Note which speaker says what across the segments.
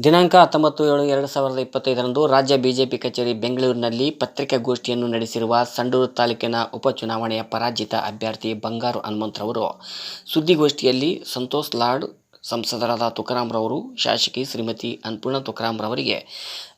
Speaker 1: ದಿನಾಂಕ ಹತ್ತೊಂಬತ್ತು ಏಳು ಎರಡು ಸಾವಿರದ ಇಪ್ಪತ್ತೈದರಂದು ರಾಜ್ಯ ಬಿಜೆಪಿ ಕಚೇರಿ ಬೆಂಗಳೂರಿನಲ್ಲಿ ಪತ್ರಿಕಾಗೋಷ್ಠಿಯನ್ನು ನಡೆಸಿರುವ ಸಂಡೂರು ತಾಲೂಕಿನ ಉಪಚುನಾವಣೆಯ ಪರಾಜಿತ ಅಭ್ಯರ್ಥಿ ಬಂಗಾರು ಹನುಮಂತರವರು ಸುದ್ದಿಗೋಷ್ಠಿಯಲ್ಲಿ ಸಂತೋಷ್ ಲಾಡ್ ಸಂಸದರಾದ ತುಕರಾಮ್ರವರು ಶಾಸಕಿ ಶ್ರೀಮತಿ ಅನ್ನಪೂರ್ಣ ತುಕಾರಾಮ್ರವರಿಗೆ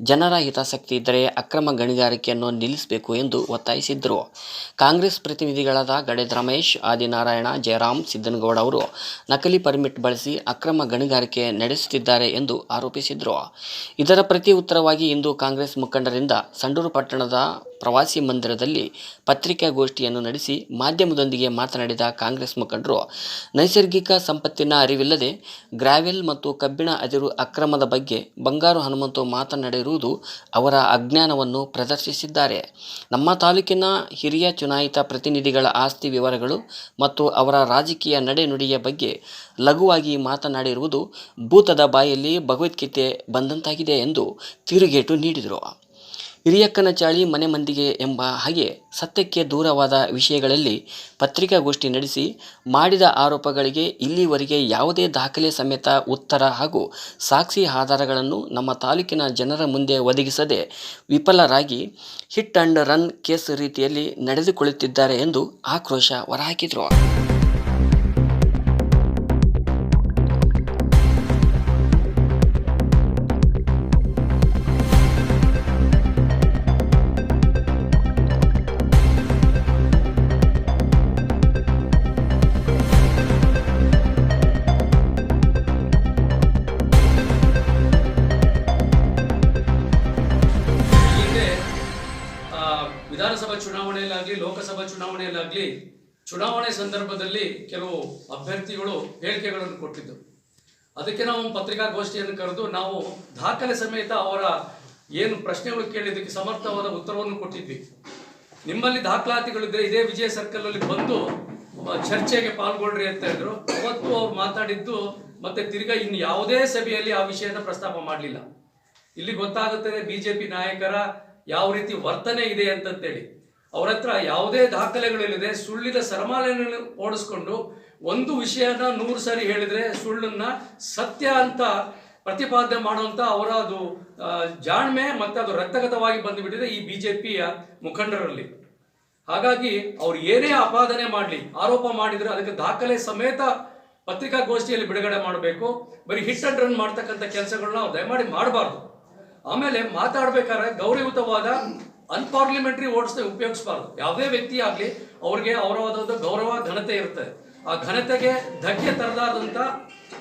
Speaker 1: ಜನರ ಹಿತಾಸಕ್ತಿ ಇದ್ದರೆ ಅಕ್ರಮ ಗಣಿಗಾರಿಕೆಯನ್ನು ನಿಲ್ಲಿಸಬೇಕು ಎಂದು ಒತ್ತಾಯಿಸಿದ್ದರು. ಕಾಂಗ್ರೆಸ್ ಪ್ರತಿನಿಧಿಗಳಾದ ಗಡೇದ್ ರಮೇಶ್, ಆದಿನಾರಾಯಣ, ಜಯರಾಮ್, ಸಿದ್ದನಗೌಡ ಅವರು ನಕಲಿ ಪರ್ಮಿಟ್ ಬಳಸಿ ಅಕ್ರಮ ಗಣಿಗಾರಿಕೆ ನಡೆಸುತ್ತಿದ್ದಾರೆ ಎಂದು ಆರೋಪಿಸಿದರು. ಇದರ ಪ್ರತಿ ಉತ್ತರವಾಗಿ ಇಂದು ಕಾಂಗ್ರೆಸ್ ಮುಖಂಡರಿಂದ ಸಂಡೂರು ಪಟ್ಟಣದ ಪ್ರವಾಸಿ ಮಂದಿರದಲ್ಲಿ ಪತ್ರಿಕಾಗೋಷ್ಠಿಯನ್ನು ನಡೆಸಿ ಮಾಧ್ಯಮದೊಂದಿಗೆ ಮಾತನಾಡಿದ ಕಾಂಗ್ರೆಸ್ ಮುಖಂಡರು, ನೈಸರ್ಗಿಕ ಸಂಪತ್ತಿನ ಅರಿವಿಲ್ಲದೆ ಗ್ರಾವೆಲ್ ಮತ್ತು ಕಬ್ಬಿಣ ಅದಿರು ಅಕ್ರಮದ ಬಗ್ಗೆ ಬಂಗಾರು ಹನುಮಂತು ಮಾತನಾಡಿರುವುದು ಅವರ ಅಜ್ಞಾನವನ್ನು ಪ್ರದರ್ಶಿಸಿದ್ದಾರೆ. ನಮ್ಮ ತಾಲೂಕಿನ ಹಿರಿಯ ಚುನಾಯಿತ ಪ್ರತಿನಿಧಿಗಳ ಆಸ್ತಿ ವಿವರಗಳು ಮತ್ತು ಅವರ ರಾಜಕೀಯ ನಡೆನುಡಿಯ ಬಗ್ಗೆ ಲಘುವಾಗಿ ಮಾತನಾಡಿರುವುದು ಭೂತದ ಬಾಯಲ್ಲಿ ಭಗವದ್ಗೀತೆ ಬಂದಂತಾಗಿದೆ ಎಂದು ತಿರುಗೇಟು ನೀಡಿದರು. ಹಿರಿಯಕ್ಕನ ಚಾಳಿ ಮನೆ ಮಂದಿಗೆ ಎಂಬ ಹಾಗೆ ಸತ್ಯಕ್ಕೆ ದೂರವಾದ ವಿಷಯಗಳಲ್ಲಿ ಪತ್ರಿಕಾಗೋಷ್ಠಿ ನಡೆಸಿ ಮಾಡಿದ ಆರೋಪಗಳಿಗೆ ಇಲ್ಲಿವರೆಗೆ ಯಾವುದೇ ದಾಖಲೆ ಸಮೇತ ಉತ್ತರ ಹಾಗೂ ಸಾಕ್ಷಿ ಆಧಾರಗಳನ್ನು ನಮ್ಮ ತಾಲೂಕಿನ ಜನರ ಮುಂದೆ ಒದಗಿಸದೆ ವಿಫಲರಾಗಿ ಹಿಟ್ ಅಂಡ್ ರನ್ ಕೇಸ್ ರೀತಿಯಲ್ಲಿ ನಡೆದುಕೊಳ್ಳುತ್ತಿದ್ದಾರೆ ಎಂದು ಆಕ್ರೋಶ ಹೊರಹಾಕಿದರು.
Speaker 2: ವಿಧಾನಸಭಾ ಚುನಾವಣೆಯಲ್ಲಾಗಲಿ, ಲೋಕಸಭಾ ಚುನಾವಣೆಯಲ್ಲಾಗಲಿ, ಚುನಾವಣೆ ಸಂದರ್ಭದಲ್ಲಿ ಕೆಲವು ಅಭ್ಯರ್ಥಿಗಳು ಹೇಳಿಕೆಗಳನ್ನು ಕೊಟ್ಟಿದ್ದರು. ಅದಕ್ಕೆ ನಾವು ಪತ್ರಿಕಾಗೋಷ್ಠಿಯನ್ನು ಕರೆದು ನಾವು ದಾಖಲೆ ಸಮೇತ ಅವರ ಏನು ಪ್ರಶ್ನೆಗಳು ಕೇಳಿದ್ದಕ್ಕೆ ಸಮರ್ಥವಾದ ಉತ್ತರವನ್ನು ಕೊಟ್ಟಿದ್ವಿ. ನಿಮ್ಮಲ್ಲಿ ದಾಖಲಾತಿಗಳಿದ್ರೆ ಇದೇ ವಿಜಯ ಸರ್ಕಲ್ ಅಲ್ಲಿ ಬಂದು ಚರ್ಚೆಗೆ ಪಾಲ್ಗೊಳ್ರಿ ಅಂತ ಹೇಳಿದ್ರು. ಅವತ್ತು ಅವ್ರು ಮಾತಾಡಿದ್ದು ಮತ್ತೆ ತಿರ್ಗಾ ಇನ್ನು ಯಾವುದೇ ಸಭೆಯಲ್ಲಿ ಆ ವಿಷಯನ ಪ್ರಸ್ತಾಪ ಮಾಡಲಿಲ್ಲ. ಇಲ್ಲಿ ಗೊತ್ತಾಗುತ್ತದೆ ಬಿಜೆಪಿ ನಾಯಕರ ಯಾವ ರೀತಿ ವರ್ತನೆ ಇದೆ ಅಂತಂತೇಳಿ. ಅವ್ರ ಹತ್ರ ಯಾವುದೇ ದಾಖಲೆಗಳಿಲ್ಲದೆ ಸುಳ್ಳಿನ ಸರಮಾಲೆಯನ್ನು ಓಡಿಸ್ಕೊಂಡು ಒಂದು ವಿಷಯನ ನೂರು ಸಾರಿ ಹೇಳಿದ್ರೆ ಸುಳ್ಳನ್ನು ಸತ್ಯ ಅಂತ ಪ್ರತಿಪಾದನೆ ಮಾಡುವಂತ ಅವರ ಅದು ಜಾಣ್ಮೆ ಮತ್ತೆ ಅದು ರಕ್ತಗತವಾಗಿ ಬಂದುಬಿಟ್ಟಿದೆ ಈ ಬಿಜೆಪಿಯ ಮುಖಂಡರಲ್ಲಿ. ಹಾಗಾಗಿ ಅವ್ರು ಏನೇ ಆಪಾದನೆ ಮಾಡಲಿ, ಆರೋಪ ಮಾಡಿದ್ರೆ ಅದಕ್ಕೆ ದಾಖಲೆ ಸಮೇತ ಪತ್ರಿಕಾಗೋಷ್ಠಿಯಲ್ಲಿ ಬಿಡುಗಡೆ ಮಾಡಬೇಕು. ಬರೀ ಹಿಟ್ ಅಂಡ್ ರನ್ ಮಾಡ್ತಕ್ಕಂಥ ಕೆಲಸಗಳನ್ನ ದಯಮಾಡಿ ಮಾಡಬಾರ್ದು. ಆಮೇಲೆ ಮಾತಾಡ್ಬೇಕಾದ್ರೆ ಗೌರವಯುತವಾದ ಅನ್ಪಾರ್ಲಿಮೆಂಟರಿ ವರ್ಡ್ಸ್ನ ಉಪಯೋಗಿಸಬಾರ್ದು. ಯಾವುದೇ ವ್ಯಕ್ತಿ ಆಗಲಿ, ಅವ್ರಿಗೆ ಅವರವಾದ ಗೌರವ, ಘನತೆ ಇರುತ್ತೆ. ಆ ಘನತೆಗೆ ಧಕ್ಕೆ ತರದಾದಂಥ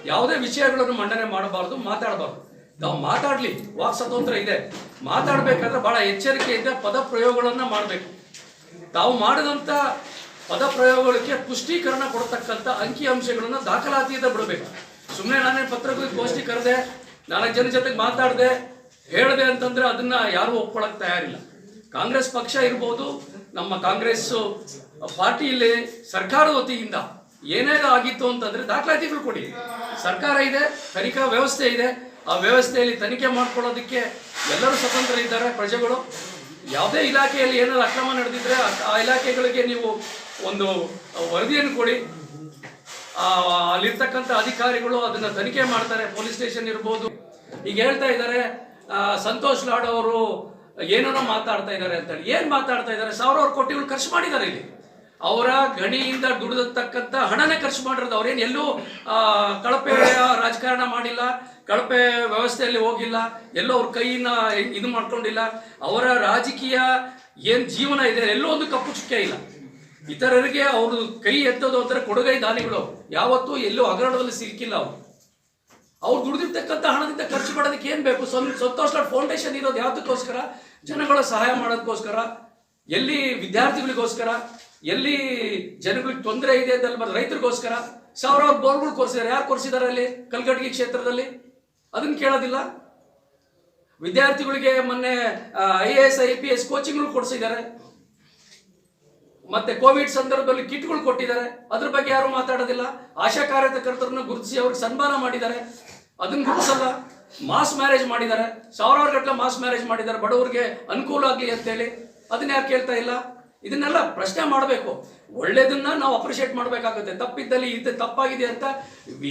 Speaker 2: ಯಾವುದೇ ವಿಷಯಗಳನ್ನು ಮಂಡನೆ ಮಾಡಬಾರ್ದು, ಮಾತಾಡಬಾರ್ದು. ನಾವು ಮಾತಾಡ್ಲಿ, ವಾಕ್ ಸ್ವತಂತ್ರ ಇದೆ. ಮಾತಾಡ್ಬೇಕಾದ್ರೆ ಬಹಳ ಎಚ್ಚರಿಕೆಯಿಂದ ಪದ ಪ್ರಯೋಗಗಳನ್ನ ಮಾಡಬೇಕು. ತಾವು ಮಾಡಿದಂಥ ಪದ ಪ್ರಯೋಗಗಳಿಗೆ ಪುಷ್ಟೀಕರಣ ಕೊಡತಕ್ಕಂಥ ಅಂಕಿ ಅಂಶಗಳನ್ನ ದಾಖಲಾತಿಯಿಂದ ಬಿಡಬೇಕು. ಸುಮ್ಮನೆ ನಾನೇ ಪತ್ರಗೋಷ್ಠಿ ಕರೆದೆ, ನಾಲ್ಕು ಜನ ಜೊತೆಗೆ ಮಾತಾಡಿದೆ ಹೇಳಿದೆ ಅಂತಂದ್ರೆ ಅದನ್ನ ಯಾರು ಒಪ್ಕೊಳಕ್ ತಯಾರಿಲ್ಲ. ಕಾಂಗ್ರೆಸ್ ಪಕ್ಷ ಇರ್ಬೋದು, ನಮ್ಮ ಕಾಂಗ್ರೆಸ್ ಪಾರ್ಟಿಯಲ್ಲಿ ಸರ್ಕಾರದ ವತಿಯಿಂದ ಏನೇ ಆಗಿತ್ತು ಅಂತಂದ್ರೆ ದಾಖಲಾತಿಗಳು ಕೊಡಿ. ಸರ್ಕಾರ ಇದೆ, ತನಿಖಾ ವ್ಯವಸ್ಥೆ ಇದೆ. ಆ ವ್ಯವಸ್ಥೆಯಲ್ಲಿ ತನಿಖೆ ಮಾಡ್ಕೊಳ್ಳೋದಕ್ಕೆ ಎಲ್ಲರೂ ಸ್ವತಂತ್ರ ಇದ್ದಾರೆ ಪ್ರಜೆಗಳು. ಯಾವುದೇ ಇಲಾಖೆಯಲ್ಲಿ ಏನಾದ್ರು ಅಕ್ರಮ ನಡೆದಿದ್ರೆ ಆ- ಇಲಾಖೆಗಳಿಗೆ ನೀವು ಒಂದು ವರದಿಯನ್ನು ಕೊಡಿ. ಅಲ್ಲಿರ್ತಕ್ಕಂಥ ಅಧಿಕಾರಿಗಳು ಅದನ್ನ ತನಿಖೆ ಮಾಡ್ತಾರೆ, ಪೊಲೀಸ್ ಸ್ಟೇಷನ್ ಇರ್ಬೋದು. ಈಗ ಹೇಳ್ತಾ ಇದ್ದಾರೆ ಸಂತೋಷ್ ಲಾಡ್ ಅವರು ಏನೇನೋ ಮಾತಾಡ್ತಾ ಇದ್ದಾರೆ ಅಂತೇಳಿ. ಏನು ಮಾತಾಡ್ತಾ ಇದ್ದಾರೆ? ಸಾವಿರಾರು ಕೋಟಿಗಳು ಖರ್ಚು ಮಾಡಿದ್ದಾರೆ ಇಲ್ಲಿ. ಅವರ ಗಣಿಯಿಂದ ದುಡಿದತಕ್ಕಂಥ ಹಣನೇ ಖರ್ಚು ಮಾಡಿರೋದು. ಅವ್ರೇನು ಎಲ್ಲೂ ಕಳಪೆ ರಾಜಕಾರಣ ಮಾಡಿಲ್ಲ, ಕಳಪೆ ವ್ಯವಸ್ಥೆಯಲ್ಲಿ ಹೋಗಿಲ್ಲ, ಎಲ್ಲೋ ಅವ್ರ ಕೈನ ಇದು ಮಾಡ್ಕೊಂಡಿಲ್ಲ. ಅವರ ರಾಜಕೀಯ ಏನು ಜೀವನ ಇದೆ, ಎಲ್ಲೋ ಒಂದು ಕಪ್ಪು ಚುಕ್ಕೆ ಇಲ್ಲ. ಇತರರಿಗೆ ಅವರು ಕೈ ಎತ್ತೋದು ಅಂತಾರೆ ಕೊಡುಗೈ ದಾನಿಗಳು. ಯಾವತ್ತೂ ಎಲ್ಲೂ ಹಗರಣದಲ್ಲಿ ಸಿಕ್ಕಿಲ್ಲ ಅವರು. ಅವ್ರು ದುಡಿದಿರ್ತಕ್ಕಂಥ ಹಣದಿಂದ ಖರ್ಚು ಮಾಡೋದಕ್ಕೆ ಏನು ಬೇಕು? ಸ್ವ- ಸಂತೋಷ್ ಫೌಂಡೇಶನ್ ಇರೋದು ಯಾವ್ದಕ್ಕೋಸ್ಕರ? ಜನಗಳ ಸಹಾಯ ಮಾಡೋದಕ್ಕೋಸ್ಕರ? ಎಲ್ಲಿ ವಿದ್ಯಾರ್ಥಿಗಳಿಗೋಸ್ಕರ? ಎಲ್ಲಿ ಜನಗಳಿಗೆ ತೊಂದರೆ ಇದೆ ಅಂತ ಬರೋದು ರೈತರಿಗೋಸ್ಕರ? ಸಾವಿರಾರು ಬೋರ್ಗಳು ಕೊರ್ಸಿದ್ದಾರೆ ಯಾರು ಕೊರ್ಸಿದ್ದಾರೆ ಅಲ್ಲಿ? ಕಲ್ಗಡ್ಗಿ ಕ್ಷೇತ್ರದಲ್ಲಿ? ಅದನ್ನು ಕೇಳೋದಿಲ್ಲ? ವಿದ್ಯಾರ್ಥಿಗಳಿಗೆ ಮೊನ್ನೆ I A S I P S ಕೋಚಿಂಗ್ಗಳು ಕೊಡಿಸಿದ್ದಾರೆ ಮತ್ತೆ ಕೋವಿಡ್ ಸಂದರ್ಭದಲ್ಲಿ ಕಿಟ್ಗಳು ಕೊಟ್ಟಿದ್ದಾರೆ ಅದ್ರ ಬಗ್ಗೆ ಯಾರು ಮಾತಾಡೋದಿಲ್ಲ. ಆಶಾ ಕಾರ್ಯಕರ್ತರನ್ನು ಗುರುತಿಸಿ ಅವ್ರಿಗೆ ಸನ್ಮಾನ ಮಾಡಿದ್ದಾರೆ ಅದನ್ನ ಗುರುತಿಸಲ್ಲ ಮಾಸ್ ಮ್ಯಾರೇಜ್ ಮಾಡಿದ್ದಾರೆ. ಸಾವಿರಾರು ಗಟ್ಟಲೆ ಮಾಸ್ ಮ್ಯಾರೇಜ್ ಮಾಡಿದ್ದಾರೆ. ಬಡವರಿಗೆ ಅನುಕೂಲ ಆಗಲಿ ಅಂತೇಳಿ. ಅದನ್ನ ಯಾರು ಕೇಳ್ತಾ ಇಲ್ಲ? ಇದನ್ನೆಲ್ಲ ಪ್ರಶ್ನೆ ಮಾಡಬೇಕು. ಒಳ್ಳೇದನ್ನ ನಾವು ಅಪ್ರಿಷಿಯೇಟ್ ಮಾಡಬೇಕಾಗುತ್ತೆ. ತಪ್ಪಿದ್ದಲ್ಲಿ ಇದು ತಪ್ಪಾಗಿದೆ ಅಂತ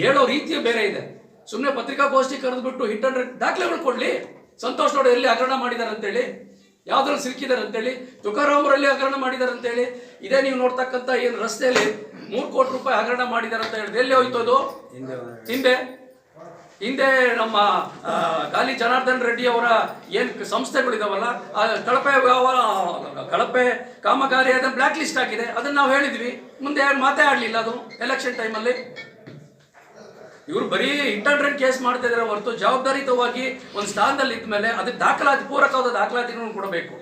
Speaker 2: ಹೇಳೋ ರೀತಿಯ ಬೇರೆ ಇದೆ. ಸುಮ್ಮನೆ ಪತ್ರಿಕಾಗೋಷ್ಠಿ ಕರೆದ್ಬಿಟ್ಟು ಹಿಟ್ ಹಂಡ್ರೆಡ್ ದಾಖಲೆಗಳು ಕೊಡಲಿ. ಸಂತೋಷ್ ನೋಡಿ ಎಲ್ಲಿ ಹಗರಣ ಮಾಡಿದ್ದಾರೆ ಅಂತೇಳಿ. ಯಾವ್ದ್ರಲ್ಲಿ ಸಿಕ್ಕಿದ್ದಾರೆ ಅಂತೇಳಿ. ತುಕಾರಾಮರಲ್ಲಿ ಹಗರಣ ಮಾಡಿದ್ದಾರೆ ಅಂತೇಳಿ. ಇದೇ ನೀವು ನೋಡ್ತಕ್ಕಂಥ ಏನು ರಸ್ತೆಯಲ್ಲಿ ಮೂರು ಕೋಟಿ ರೂಪಾಯಿ ಹಗರಣ ಮಾಡಿದ್ದಾರೆ ಅಂತ ಹೇಳಿದ್ರೆ ಎಲ್ಲಿ ಹೋಯ್ತು ಅದು? ಹಿಂದೆ? ಹಿಂದೆ ನಮ್ಮ ಗಾಲಿ ಜನಾರ್ದನ್ ರೆಡ್ಡಿ ಅವರ ಏನು ಸಂಸ್ಥೆಗಳಿದಾವಲ್ಲ ಕಳಪೆ ವ್ಯವಹಾರ, ಕಳಪೆ ಕಾಮಗಾರಿ ಅದನ್ನ ಬ್ಲಾಕ್ ಲಿಸ್ಟ್ ಆಗಿದೆ ಅದನ್ನ ನಾವು ಹೇಳಿದ್ವಿ. ಮುಂದೆ ಯಾರು ಮಾತೇ ಆಡ್ಲಿಲ್ಲ ಅದು ಎಲೆಕ್ಷನ್ ಟೈಮಲ್ಲಿ ಇವರು ಬರೀ ಇಂಟರ್ನೆಟ್ ಕೇಸ್ ಮಾಡ್ತಾ ಇದಾರೆ ಹೊರತು ಜವಾಬ್ದಾರಿತವಾಗಿ ಒಂದು ಸ್ಥಾನದಲ್ಲಿ ಇದ್ಮೇಲೆ ಅದಕ್ಕೆ ದಾಖಲಾತಿ, ಪೂರಕವಾದ ದಾಖಲಾತಿಗಳನ್ನು ಕೊಡಬೇಕು.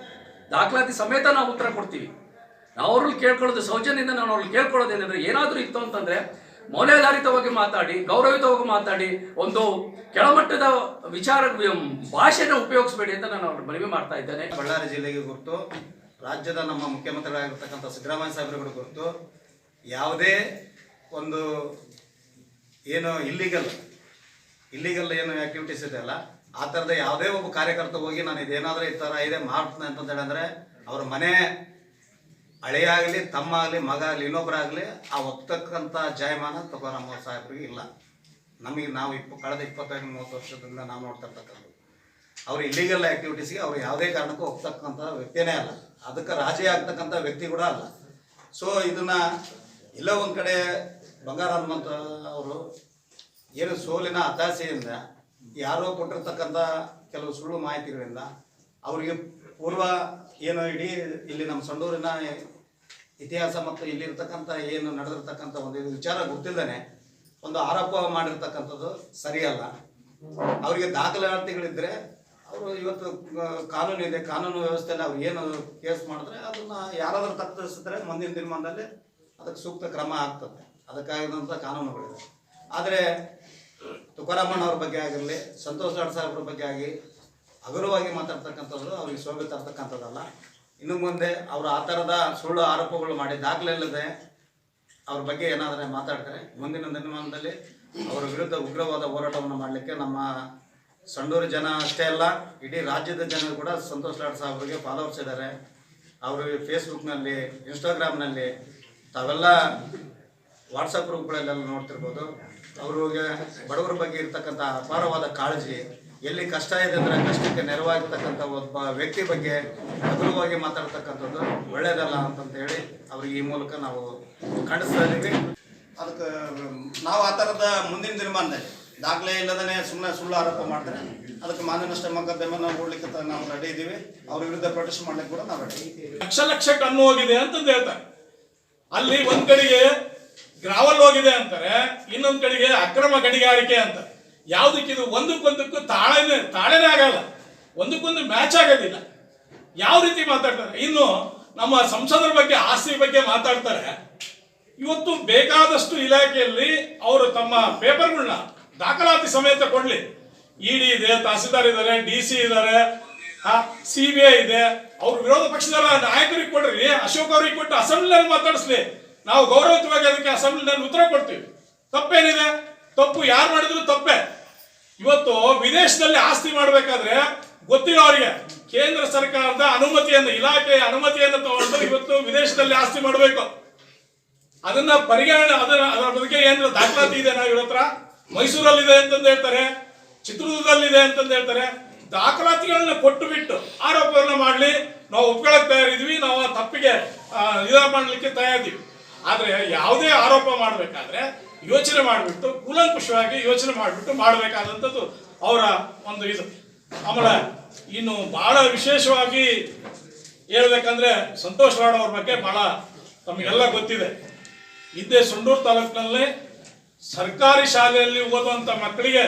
Speaker 2: ದಾಖಲಾತಿ ಸಮೇತ ನಾವು ಉತ್ತರ ಕೊಡ್ತೀವಿ. ನಾವು ಅವ್ರಲ್ಲಿ ಕೇಳ್ಕೊಳ್ಳೋದು ಸೌಜನ್ಯದಿಂದ ನಾನು ಅವ್ರಲ್ಲಿ ಕೇಳ್ಕೊಳ್ಳೋದೇನೆಂದ್ರೆ ಏನಾದರೂ ಇತ್ತು ಅಂತಂದ್ರೆ ಮೌಲ್ಯಾಧಾರಿತವಾಗಿ ಮಾತಾಡಿ ಗೌರವಿತವಾಗಿ ಮಾತಾಡಿ ಒಂದು ಕೆಳಮಟ್ಟದ ವಿಚಾರ ಭಾಷೆನ ಉಪಯೋಗಿಸಬೇಡಿ ಅಂತ ನಾನು ಅವ್ರ ಮನವಿ ಮಾಡ್ತಾ ಇದ್ದೇನೆ.
Speaker 3: ಬಳ್ಳಾರಿ ಜಿಲ್ಲೆಗೆ ಗುರುತು, ರಾಜ್ಯದ ನಮ್ಮ ಮುಖ್ಯಮಂತ್ರಿಗಳಾಗಿರ್ತಕ್ಕಂಥ ಸಿದ್ದರಾಮಯ್ಯ ಸಾಹೇಬರುಗಳು ಗುರುತು, ಯಾವುದೇ ಒಂದು ಏನು ಇಲ್ಲಿಗಲ್ ಇಲ್ಲಿಗಲ್ ಏನು ಆಕ್ಟಿವಿಟೀಸ್ ಇದೆಯಲ್ಲ ಆ ಥರದ ಯಾವುದೇ ಒಬ್ಬ ಕಾರ್ಯಕರ್ತ ಹೋಗಿ ನಾನು ಇದೇನಾದರೂ ಈ ಥರ ಇದೆ ಮಾಡ್ತೀನಿ ಅಂತ ಅಂದರೆ, ಅವ್ರ ಮನೆ ಹಳೆಯ ಆಗಲಿ ತಮ್ಮ ಆಗಲಿ ಮಗ ಆಗಲಿ ಇನ್ನೊಬ್ಬರಾಗಲಿ ಆ ಒಪ್ತಕ್ಕಂಥ ಜಾಯಮಾನ ತುಕಾರಾಮ ಸಾಹೇಬ್ರಿಗೆ ಇಲ್ಲ. ನಮಗೆ ನಾವು ಇಪ್ಪ, ಕಳೆದ ಇಪ್ಪತ್ತೈದು, ಮೂವತ್ತು ವರ್ಷದಿಂದ ನಾವು ನೋಡ್ತಾ ಇರ್ತಕ್ಕಂಥದ್ದು. ಅವ್ರು ಇಲ್ಲಿಗಲ್ ಆ್ಯಕ್ಟಿವಿಟೀಸ್ಗೆ ಅವ್ರು ಯಾವುದೇ ಕಾರಣಕ್ಕೂ ಹೋಗ್ತಕ್ಕಂಥ ವ್ಯಕ್ತಿಯೇ ಅಲ್ಲ. ಅದಕ್ಕೆ ರಾಜಿ ಆಗ್ತಕ್ಕಂಥ ವ್ಯಕ್ತಿ ಕೂಡ ಅಲ್ಲ. ಸೊ ಇದನ್ನು ಎಲ್ಲ ಒಂದು ಕಡೆ ಬಂಗಾರ ಹನುಮಂತ ಅವರು ಏನು ಸೋಲಿನ ಹತಾಸೆಯಿಂದ ಯಾರೋ ಕೊಟ್ಟಿರ್ತಕ್ಕಂಥ ಕೆಲವು ಸುಳ್ಳು ಮಾಹಿತಿಗಳಿಂದ ಅವರಿಗೆ ಪೂರ್ವ ಏನು ಇಡೀ ಇಲ್ಲಿ ನಮ್ಮ ಸಂಡೂರಿನ ಇತಿಹಾಸ ಮತ್ತು ಇಲ್ಲಿರ್ತಕ್ಕಂಥ ಏನು ನಡೆದಿರ್ತಕ್ಕಂಥ ಒಂದು ವಿಚಾರ ಗೊತ್ತಿಲ್ಲದೇ ಒಂದು ಆರೋಪ ಮಾಡಿರ್ತಕ್ಕಂಥದ್ದು ಸರಿಯಲ್ಲ. ಅವರಿಗೆ ದಾಖಲಾತಿಗಳಿದ್ದರೆ ಅವರು ಇವತ್ತು ಕಾನೂನು ಇದೆ, ಕಾನೂನು ವ್ಯವಸ್ಥೆಯಲ್ಲಿ ಅವ್ರು ಏನು ಕೇಸ್ ಮಾಡಿದ್ರೆ ಅದನ್ನು ಯಾರಾದರೂ ತಪ್ಪಿಸಿದ್ರೆ ಮುಂದಿನ ದಿನಮಾನದಲ್ಲಿ ಅದಕ್ಕೆ ಸೂಕ್ತ ಕ್ರಮ ಆಗ್ತದೆ. ಅದಕ್ಕಾಗಿದಂಥ ಕಾನೂನುಗಳಿದೆ. ಆದರೆ ತುಕಾರಾಮಣ್ಣ ಬಗ್ಗೆ ಆಗಿರಲಿ, ಸಂತೋಷ್ ಲಾಡ್ ಸಾಹೇಬ್ರ ಬಗ್ಗೆ ಆಗಿ ಹಗುರವಾಗಿ ಮಾತಾಡ್ತಕ್ಕಂಥದ್ದು ಅವ್ರಿಗೆ ಶೋಭೆ ತರ್ತಕ್ಕಂಥದ್ದಲ್ಲ ಇನ್ನು ಮುಂದೆ ಅವರು ಆ ಥರದ ಸುಳ್ಳು ಆರೋಪಗಳು ಮಾಡಿ ದಾಖಲೆ ಇಲ್ಲದೆ ಅವ್ರ ಬಗ್ಗೆ ಏನಾದರೆ ಮಾತಾಡ್ತಾರೆ, ಮುಂದಿನ ದಿನಮಾನದಲ್ಲಿ ಅವರ ವಿರುದ್ಧ ಉಗ್ರವಾದ ಹೋರಾಟವನ್ನು ಮಾಡಲಿಕ್ಕೆ ನಮ್ಮ ಸಂಡೂರು ಜನ ಅಷ್ಟೇ ಅಲ್ಲ, ಇಡೀ ರಾಜ್ಯದ ಜನರು ಕೂಡ ಸಂತೋಷ್ ಲಾಡ್ ಸಾಹೇಬ್ರಿಗೆ ಫಾಲೋವರ್ಸ್ ಇದ್ದಾರೆ. ಅವರು ಫೇಸ್ಬುಕ್ನಲ್ಲಿ ಇನ್ಸ್ಟಾಗ್ರಾಮ್ನಲ್ಲಿ ತಾವೆಲ್ಲ ವಾಟ್ಸಪ್ ಗ್ರೂಪ್ಗಳಲ್ಲೆಲ್ಲ ನೋಡ್ತಿರ್ಬೋದು. ಅವ್ರಿಗೆ ಬಡವರ ಬಗ್ಗೆ ಇರ್ತಕ್ಕಂಥ ಅಪಾರವಾದ ಕಾಳಜಿ ಎಲ್ಲಿ ಕಷ್ಟ ಇದೆ ಅಂದರೆ ಕಷ್ಟಕ್ಕೆ ನೆರವಾಗಿರ್ತಕ್ಕಂಥ ಒಬ್ಬ ವ್ಯಕ್ತಿ ಬಗ್ಗೆ ಹಗುರವಾಗಿ ಮಾತಾಡ್ತಕ್ಕಂಥದ್ದು ಒಳ್ಳೇದಲ್ಲ ಅಂತಂತ ಹೇಳಿ ಅವ್ರಿಗೆ ಈ ಮೂಲಕ ನಾವು ಖಂಡಿಸ್ತಾ ಇದ್ದೀವಿ. ಅದಕ್ಕೆ ನಾವು ಆ ಥರದ ಮುಂದಿನ ದಿನಮಾನದಲ್ಲಿ ದಾಖಲೆ ಇಲ್ಲದೇ ಸುಮ್ಮನೆ ಸುಳ್ಳು ಆರೋಪ ಮಾಡ್ತಾರೆ. ಅದಕ್ಕೆ ಮಾನವ ನಷ್ಟ ನಾವು ಹೂಡ್ಲಿಕ್ಕೆ ನಾವು ರೆಡಿ ಇದ್ದೀವಿ ಅವ್ರ ವಿರುದ್ಧ ಪ್ರೊಟೆಸ್ಟ್ ಮಾಡ್ಲಿಕ್ಕೆ ಕೂಡ ನಾವು ರೆಡಿ
Speaker 4: ಲಕ್ಷ ಲಕ್ಷ ಕಣ್ಣು ಹೋಗಿದೆ ಅಂತಂದು ಹೇಳ್ತಾರೆ. ಅಲ್ಲಿ ಒಂದ್ ಕಡೆಗೆ ಗ್ರಾವಲ್ ಹೋಗಿದೆ ಅಂತಾರೆ ಇನ್ನೊಂದ್ ಕಡೆಗೆ ಅಕ್ರಮ ಗಣಿಗಾರಿಕೆ ಅಂತ ಯಾವ್ದಕ್ಕಿದು ಒಂದಕ್ಕೊಂದಕ್ಕೂ ತಾಳೆನೆ, ತಾಳೆನೇ ಆಗಲ್ಲ. ಒಂದಕ್ಕೊಂದು ಮ್ಯಾಚ್ ಆಗೋದಿಲ್ಲ. ಯಾವ ರೀತಿ ಮಾತಾಡ್ತಾರೆ? ಇನ್ನು ನಮ್ಮ ಸಂಸದರ ಬಗ್ಗೆ, ಆಸ್ತಿ ಬಗ್ಗೆ ಮಾತಾಡ್ತಾರೆ. ಇವತ್ತು ಬೇಕಾದಷ್ಟು ಇಲಾಖೆಯಲ್ಲಿ ಅವರು ತಮ್ಮ ಪೇಪರ್ಗಳನ್ನ ದಾಖಲಾತಿ ಸಮೇತ ಕೊಡ್ಲಿ. ಇಡಿ ಇದೆ, ತಹಸೀಲ್ದಾರ್ ಇದ್ದಾರೆ, ಡಿ ಸಿ ಇದ್ದಾರೆ ಸಿ ಬಿ ಐ ಇದೆ. ಅವ್ರ ವಿರೋಧ ಪಕ್ಷದ ನಾಯಕರಿಗೆ ಕೊಡ್ರಿ. ಅಶೋಕ್ ಅವ್ರಿಗೆ ಕೊಟ್ಟು ಅಸೆಂಬ್ಲಿನಲ್ಲಿ ಮಾತಾಡಿಸ್ಲಿ. ನಾವು ಗೌರವಯುತವಾಗಿ ಅದಕ್ಕೆ ಅಸೆಂಬ್ಲಿನಲ್ಲಿ ಉತ್ತರ ಕೊಡ್ತೀವಿ. ತಪ್ಪೇನಿದೆ? ತಪ್ಪು ಯಾರು ಮಾಡಿದ್ರು ತಪ್ಪೇ. ಇವತ್ತು ವಿದೇಶದಲ್ಲಿ ಆಸ್ತಿ ಮಾಡಬೇಕಾದ್ರೆ ಗೊತ್ತಿಲ್ಲ ಅವರಿಗೆ ಕೇಂದ್ರ ಸರ್ಕಾರದ ಅನುಮತಿಯನ್ನು, ಇಲಾಖೆಯ ಅನುಮತಿಯನ್ನು ತಗೊಂಡು ಇವತ್ತು ವಿದೇಶದಲ್ಲಿ ಆಸ್ತಿ ಮಾಡಬೇಕು. ಅದನ್ನ ಪರಿಗಣನೆ ಅದರ ಅದರ ಬಗ್ಗೆ ಏನಾದ್ರು ದಾಖಲಾತಿ ಇದೆ ನಾವು ಇವ್ರ ಹತ್ರ? ಮೈಸೂರಲ್ಲಿದೆ ಅಂತಂದು ಹೇಳ್ತಾರೆ, ಚಿತ್ರದುರ್ಗದಲ್ಲಿದೆ ಅಂತಂದು ಹೇಳ್ತಾರೆ. ದಾಖಲಾತಿಗಳನ್ನ ಕೊಟ್ಟು ಬಿಟ್ಟು ಆರೋಪಗಳನ್ನ ಮಾಡಲಿ. ನಾವು ಒಪ್ಕೊಳಕ್ ತಯಾರಿದ್ವಿ, ನಾವು ತಪ್ಪಿಗೆ ಇದ ಮಾಡಲಿಕ್ಕೆ ತಯಾರಿದ್ವಿ ಆದ್ರೆ ಯಾವುದೇ ಆರೋಪ ಮಾಡ್ಬೇಕಾದ್ರೆ ಯೋಚನೆ ಮಾಡಿಬಿಟ್ಟು, ಕೂಲಂಕುಷವಾಗಿ ಯೋಚನೆ ಮಾಡಿಬಿಟ್ಟು ಮಾಡಬೇಕಾದಂಥದ್ದು ಅವರ ಒಂದು ಇದು. ಆಮೇಲೆ ಇನ್ನು ಬಹಳ ವಿಶೇಷವಾಗಿ ಹೇಳ್ಬೇಕಂದ್ರೆ ಸಂತೋಷ್ ರಾಡ್ ಅವ್ರ ಬಗ್ಗೆ ಬಹಳ ತಮಗೆಲ್ಲ ಗೊತ್ತಿದೆ. ಇದ್ದೇ ಸುಂಡೂರು ತಾಲೂಕಿನಲ್ಲಿ ಸರ್ಕಾರಿ ಶಾಲೆಯಲ್ಲಿ ಓದುವಂಥ ಮಕ್ಕಳಿಗೆ,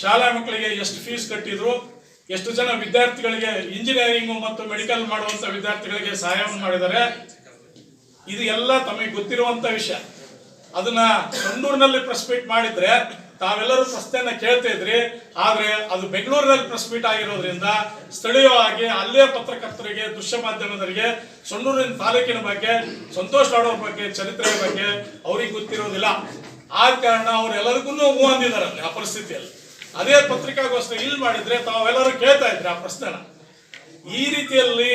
Speaker 4: ಶಾಲಾ ಮಕ್ಕಳಿಗೆ ಎಷ್ಟು ಫೀಸ್ ಕಟ್ಟಿದ್ರು, ಎಷ್ಟು ಜನ ವಿದ್ಯಾರ್ಥಿಗಳಿಗೆ ಇಂಜಿನಿಯರಿಂಗ್ ಮತ್ತು ಮೆಡಿಕಲ್ ಮಾಡುವಂತ ವಿದ್ಯಾರ್ಥಿಗಳಿಗೆ ಸಹಾಯವನ್ನು ಮಾಡಿದ್ದಾರೆ. ಇದು ಎಲ್ಲ ತಮಗೆ ಗೊತ್ತಿರುವಂತ ವಿಷಯ. ಅದನ್ನ ಸಂಡೂರಿನಲ್ಲಿ ಪ್ರೆಸ್ ಮೀಟ್ ಮಾಡಿದ್ರೆ ತಾವೆಲ್ಲರೂ ಪ್ರಶ್ನೆಯನ್ನ ಕೇಳ್ತಾ ಇದ್ರಿ. ಆದ್ರೆ ಅದು ಬೆಂಗಳೂರಿನಲ್ಲಿ ಪ್ರೆಸ್ ಮೀಟ್ ಆಗಿರೋದ್ರಿಂದ ಸ್ಥಳೀಯವಾಗಿ ಅಲ್ಲೇ ಪತ್ರಕರ್ತರಿಗೆ, ದೃಶ್ಯ ಮಾಧ್ಯಮದವರಿಗೆ ಸಂಡೂರಿನ ತಾಲೂಕಿನ ಬಗ್ಗೆ, ಸಂತೋಷ್ ಲಾಡ್ ಬಗ್ಗೆ ಚರಿತ್ರೆಯ ಬಗ್ಗೆ ಅವ್ರಿಗೆ ಗೊತ್ತಿರೋದಿಲ್ಲ. ಆದ ಕಾರಣ ಅವರೆಲ್ಲರಿಗೂ ಹೂ ಅಂದಿದ್ದಾರೆ ಆ ಪರಿಸ್ಥಿತಿಯಲ್ಲಿ. ಅದೇ ಪತ್ರಿಕಾಗೋಷ್ಠಿ ಇಲ್ಲಿ ಮಾಡಿದ್ರೆ ತಾವೆಲ್ಲರೂ ಕೇಳ್ತಾ ಇದ್ರಿ ಆ ಪ್ರಶ್ನೆನ. ಈ ರೀತಿಯಲ್ಲಿ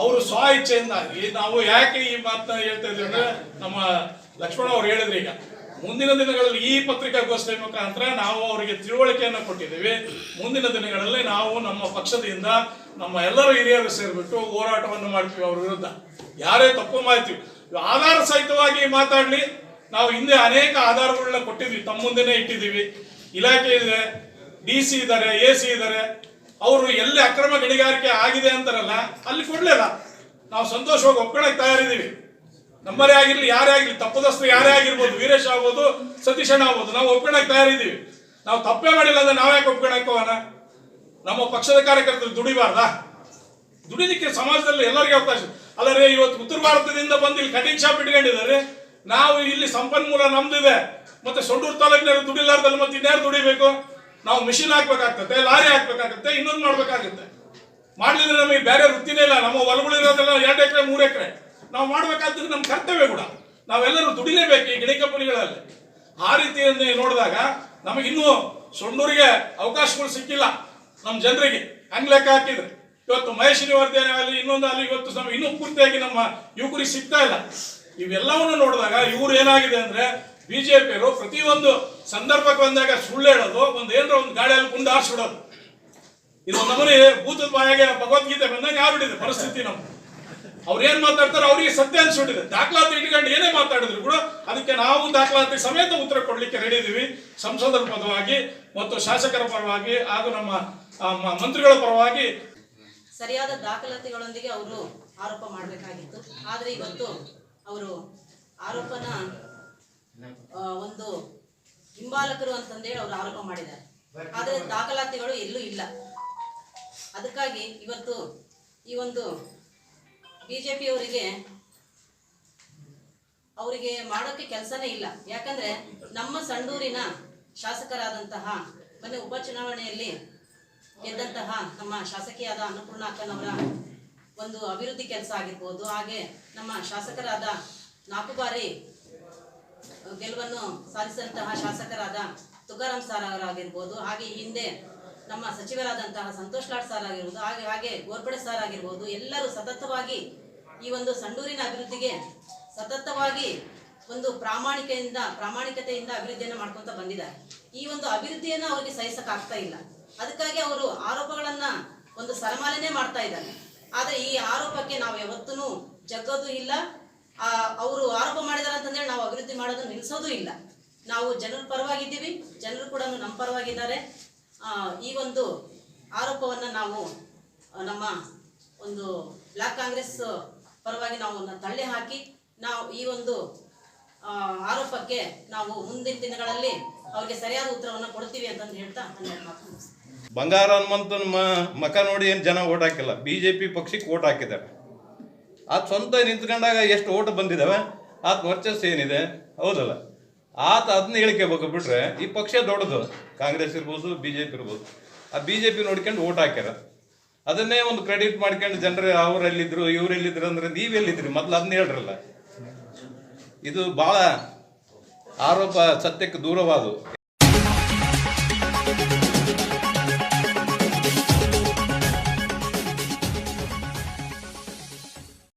Speaker 4: ಅವರು ಸ್ವ ಇಚ್ಛೆಯಿಂದ ನಾವು ಯಾಕೆ ಈ ಮಾತನ್ನ ಹೇಳ್ತಾ ಅಂದ್ರೆ ನಮ್ಮ ಲಕ್ಷ್ಮಣ ಅವ್ರು ಹೇಳಿದ್ರು ಈಗ, ಮುಂದಿನ ದಿನಗಳಲ್ಲಿ ಈ ಪತ್ರಿಕಾಗೋಷ್ಠಿ ಮುಖಾಂತರ ನಾವು ಅವರಿಗೆ ತಿಳುವಳಿಕೆಯನ್ನು ಕೊಟ್ಟಿದ್ದೀವಿ. ಮುಂದಿನ ದಿನಗಳಲ್ಲಿ ನಾವು ನಮ್ಮ ಪಕ್ಷದಿಂದ ನಮ್ಮ ಎಲ್ಲರ ಹಿರಿಯರು ಸೇರಿಬಿಟ್ಟು ಹೋರಾಟವನ್ನು ಮಾಡ್ತೀವಿ ಅವ್ರ ವಿರುದ್ಧ. ಯಾರೇ ತಪ್ಪು ಮಾಡ್ತೀವಿ ಆಧಾರ ಸಹಿತವಾಗಿ ಮಾತಾಡ್ಲಿ. ನಾವು ಹಿಂದೆ ಅನೇಕ ಆಧಾರಗಳನ್ನ ಕೊಟ್ಟಿದ್ವಿ ತಮ್ಮ ಮುಂದೆನೆ ಇಟ್ಟಿದ್ದೀವಿ. ಇಲಾಖೆ ಇದೆ, ಡಿ ಸಿ ಇದ್ದಾರೆ, ಎ ಸಿ ಇದ್ದಾರೆ. ಅವರು ಎಲ್ಲಿ ಅಕ್ರಮ ಗಣಿಗಾರಿಕೆ ಆಗಿದೆ ಅಂತಾರಲ್ಲ, ಅಲ್ಲಿ ಕೊಡ್ಲಿಲ್ಲ. ನಾವು ಸಂತೋಷವಾಗಿ ಒಪ್ಕೊಳಕ್ಕೆ ತಯಾರಿದ್ದೀವಿ. ನಮ್ಮರೇ ಆಗಿರ್ಲಿ, ಯಾರೇ ಆಗಿರ್ಲಿ, ತಪ್ಪದಸ್ತು ಯಾರೇ ಆಗಿರ್ಬೋದು, ವೀರೇಶ್ ಆಗ್ಬೋದು, ಸತೀಶ್ ಅಣ್ಣ ಆಗ್ಬೋದು, ನಾವು ಒಪ್ಕೊಳಕ್ ತಯಾರಿದ್ದೀವಿ. ನಾವು ತಪ್ಪೇ ಮಾಡಿಲ್ಲ ಅಂದ್ರೆ ನಾವ್ಯಾಕೆ ಒಪ್ಕೊಳಕ್ ಹೋಗೋಣ? ನಮ್ಮ ಪಕ್ಷದ ಕಾರ್ಯಕರ್ತರು ದುಡಿಬಾರ್ದ? ದುಡಿದಿಕ್ಕೆ ಸಮಾಜದಲ್ಲಿ ಎಲ್ಲರಿಗೂ ಅವಕಾಶ. ಅಲ್ಲರೇ ಇವತ್ತು ಉತ್ತರ ಭಾರತದಿಂದ ಬಂದು ಇಲ್ಲಿ ಕಟಿಂಗ್ ಶಾಪ್ ಇಟ್ಕೊಂಡಿದ್ದಾರೆ. ನಾವು ಇಲ್ಲಿ ಸಂಪನ್ಮೂಲ ನಮ್ದಿದೆ. ಮತ್ತೆ ಸೊಂಡೂರು ತಾಲೂಕಿನ ದುಡಿಲಾರ್ದಲ್ಲಿ ಮತ್ತೆ ಇನ್ಯಾರು ದುಡಿಬೇಕು? ನಾವು ಮಿಷಿನ್ ಹಾಕ್ಬೇಕಾಗ್ತದೆ, ಲಾರಿ ಹಾಕ್ಬೇಕಾಗತ್ತೆ, ಇನ್ನೊಂದು ಮಾಡ್ಬೇಕಾಗತ್ತೆ. ಮಾಡ್ಲಿದ್ರೆ ನಮಗೆ ಬೇರೆ ವೃತ್ತಿನೇ ಇಲ್ಲ. ನಮ್ಮ ಹೊಲಗಳು ಇರೋದೆಲ್ಲ ಎರಡು ಎಕರೆ, ಮೂರು ಎಕರೆ. ನಾವು ಮಾಡ್ಬೇಕಾದ್ರೆ ನಮ್ಮ ಕರ್ತವ್ಯ ಕೂಡ. ನಾವೆಲ್ಲರೂ ದುಡಿಲೇಬೇಕು ಈ ಗಿಣಿ ಕಂಪನಿಗಳಲ್ಲಿ. ಆ ರೀತಿಯಲ್ಲಿ ನೋಡಿದಾಗ ನಮಗೆ ಇನ್ನೂ ಸೊಣ್ಣೂರಿಗೆ ಅವಕಾಶಗಳು ಸಿಕ್ಕಿಲ್ಲ ನಮ್ಮ ಜನರಿಗೆ. ಹಂಗ್ ಲೆಕ್ಕ ಹಾಕಿದ್ರೆ. ಇವತ್ತು ಮಹೇಶ್ವರಿ ವರ್ಧನೆ ಅಲ್ಲಿ ಇನ್ನೊಂದು ಅಲ್ಲಿ ಇವತ್ತು ನಮ್ಗೆ ಇನ್ನೂ ಪೂರ್ತಿಯಾಗಿ ನಮ್ಮ ಯುವಕರಿಗೆ ಸಿಗ್ತಾ ಇಲ್ಲ. ಇವೆಲ್ಲವನ್ನು ನೋಡಿದಾಗ ಇವ್ರು ಏನಾಗಿದೆ ಅಂದ್ರೆ ಬಿಜೆಪಿಯವರು ಪ್ರತಿಯೊಂದು ಸಂದರ್ಭಕ್ಕೆ ಬಂದಾಗ ಸುಳ್ಳು ಹೇಳೋದು, ಒಂದು ಏನರ ಒಂದು ಗಾಳಿಯಲ್ಲಿ ಗುಂಡು ಹಾರಿಸ್ಬಿಡೋದು. ಇದು ನಮ್ಮನೆ ಭೂತದ ಬಾಯಾಗೆ ಭಗವದ್ಗೀತೆ ಬಂದಾಗ ಆಗ್ಬಿಟ್ಟಿದೆ ಪರಿಸ್ಥಿತಿ ನಮ್ಮ ಅವ್ರು ಮಾತಾಡ್ತಾರೋ ಅವರಿಗೆ ಸತ್ಯ ಅನ್ಸ್ಬಿಟ್ಟಿದೆ. ದಾಖಲಾತಿ ಇಟ್ಕೊಂಡು ಏನೇ ಮಾತಾಡಿದ್ರು ಕೂಡ ಅದಕ್ಕೆ ನಾವು ದಾಖಲಾತಿ ಸಮೇತ ಉತ್ತರ ಕೊಡ್ಲಿಕ್ಕೆ ರೆಡಿ ಇದೀವಿ. ಸಂಸದರ ಪರವಾಗಿ ಮತ್ತು ಶಾಸಕರ ಪರವಾಗಿ ಹಾಗೂ ನಮ್ಮ ಮಂತ್ರಿಗಳ ಪರವಾಗಿ.
Speaker 5: ಸರಿಯಾದ ದಾಖಲಾತಿಗಳೊಂದಿಗೆ ಅವರು ಆರೋಪ ಮಾಡಬೇಕಾಗಿತ್ತು. ಆದರೆ ಇವತ್ತು ಅವರು ಆರೋಪನ ಒಂದು ಹಿಂಬಾಲಕರು ಅಂತಂದೇಳಿ ಅವರು ಆರೋಪ ಮಾಡಿದ್ದಾರೆ. ಆದರೆ ದಾಖಲಾತಿಗಳು ಎಲ್ಲೂ ಇಲ್ಲ. ಅದಕ್ಕಾಗಿ ಇವತ್ತು ಈ ಒಂದು ಬಿಜೆಪಿಯವರಿಗೆ ಅವರಿಗೆ ಮಾಡೋಕ್ಕೆ ಕೆಲಸನೇ ಇಲ್ಲ. ಯಾಕಂದ್ರೆ ನಮ್ಮ ಸಂಡೂರಿನ ಶಾಸಕರಾದಂತಹ ಮೊನ್ನೆ ಉಪಚುನಾವಣೆಯಲ್ಲಿ ಗೆದ್ದಂತಹ ನಮ್ಮ ಶಾಸಕಿಯಾದ ಅನ್ನಪೂರ್ಣ ಅಕ್ಕನವರ ಒಂದು ಅಭಿವೃದ್ಧಿ ಕೆಲಸ ಆಗಿರ್ಬೋದು. ಹಾಗೆ ನಮ್ಮ ಶಾಸಕರಾದ ನಾಲ್ಕು ಬಾರಿ ಗೆಲುವನ್ನು ಸಾಧಿಸಿದಂತಹ ಶಾಸಕರಾದ ತುಕಾರಾಮ್ ಸಾರ್ ಅವರಾಗಿರ್ಬೋದು. ಹಾಗೆ ಹಿಂದೆ ನಮ್ಮ ಸಚಿವರಾದಂತಹ ಸಂತೋಷ್ ಲಾಡ್ ಸರ್ ಆಗಿರ್ಬೋದು ಹಾಗೆ ಹಾಗೆ ಗೋರ್ಪಡೆ ಸರ್ ಆಗಿರ್ಬೋದು ಎಲ್ಲರೂ ಸತತವಾಗಿ ಈ ಒಂದು ಸಂಡೂರಿನ ಅಭಿವೃದ್ಧಿಗೆ ಸತತವಾಗಿ ಒಂದು ಪ್ರಾಮಾಣಿಕೆಯಿಂದ ಪ್ರಾಮಾಣಿಕತೆಯಿಂದ ಅಭಿವೃದ್ಧಿಯನ್ನು ಮಾಡ್ಕೊಂತ ಬಂದಿದ್ದಾರೆ. ಈ ಒಂದು ಅಭಿವೃದ್ಧಿಯನ್ನು ಅವರಿಗೆ ಸಹಿಸಕ್ ಆಗ್ತಾ ಇಲ್ಲ. ಅದಕ್ಕಾಗಿ ಅವರು ಆರೋಪಗಳನ್ನ ಒಂದು ಸರಮಾಲೆನೇ ಮಾಡ್ತಾ ಇದ್ದಾರೆ. ಆದ್ರೆ ಈ ಆರೋಪಕ್ಕೆ ನಾವು ಯಾವತ್ತೂ ಜಗ್ಗೋದು ಇಲ್ಲ. ಆ, ಅವರು ಆರೋಪ ಮಾಡಿದಾರೆ ಅಂತಂದೇಳಿ ನಾವು ಅಭಿವೃದ್ಧಿ ಮಾಡೋದು ನಿಲ್ಲಿಸೋದು ಇಲ್ಲ. ನಾವು ಜನರ ಪರವಾಗಿದ್ದೀವಿ ಜನರು ಕೂಡ ನಮ್ಮ ಪರವಾಗಿದ್ದಾರೆ. ಈ ಒಂದು ಆರೋಪವನ್ನು ನಾವು ನಮ್ಮ ಒಂದು ಬ್ಲಾಕ್ ಕಾಂಗ್ರೆಸ್ ಪರವಾಗಿ ನಾವು ತಳ್ಳಿ ಹಾಕಿ, ನಾವು ಈ ಒಂದು ಆರೋಪಕ್ಕೆ ನಾವು ಮುಂದಿನ ದಿನಗಳಲ್ಲಿ ಅವ್ರಿಗೆ ಸರಿಯಾದ ಉತ್ತರವನ್ನು ಕೊಡ್ತೀವಿ ಅಂತಂದು ಹೇಳ್ತಾ
Speaker 6: ಬಂಗಾರ ಹನುಮಂತನ ಮಖ ನೋಡಿ ಏನು ಜನ ಓಟ್ ಹಾಕಿಲ್ಲ. ಬಿ ಜೆ ಪಿ ಪಕ್ಷಕ್ಕೆ ಓಟ್ ಹಾಕಿದ್ದಾರೆ. ಆ ಸ್ವಂತ ನಿಂತ್ಕೊಂಡಾಗ ಎಷ್ಟು ಓಟ್ ಬಂದಿದ್ದಾವೆ ಆತ ವರ್ಚಸ್ಸು ಏನಿದೆ? ಹೌದಲ್ಲ? ಆತ ಅದನ್ನ ಹೇಳಿಕೆ ಬೇಕು ಬಿಟ್ರೆ ಈ ಪಕ್ಷ ದೊಡ್ಡದು. ಕಾಂಗ್ರೆಸ್ ಇರ್ಬೋದು ಬಿ ಜೆ ಪಿ ಇರ್ಬೋದು. ಆ ಬಿ ಜೆ ಪಿ ನೋಡ್ಕೊಂಡು ಓಟ್ ಹಾಕ್ಯಾರ. ಅದನ್ನೇ ಒಂದು ಕ್ರೆಡಿಟ್ ಮಾಡ್ಕೊಂಡು ಜನರು ಅವ್ರು ಎಲ್ಲಿದ್ರು ಇವ್ರು ಎಲ್ಲಿದ್ರು ಅಂದ್ರೆ ನೀವೆಲ್ಲಿದ್ರಿ ಮೊದ್ಲು ಅದನ್ನ ಹೇಳ್ರಲ್ಲ. ಇದು ಬಹಳ ಆರೋಪ ಸತ್ಯಕ್ಕೆ ದೂರವಾದವು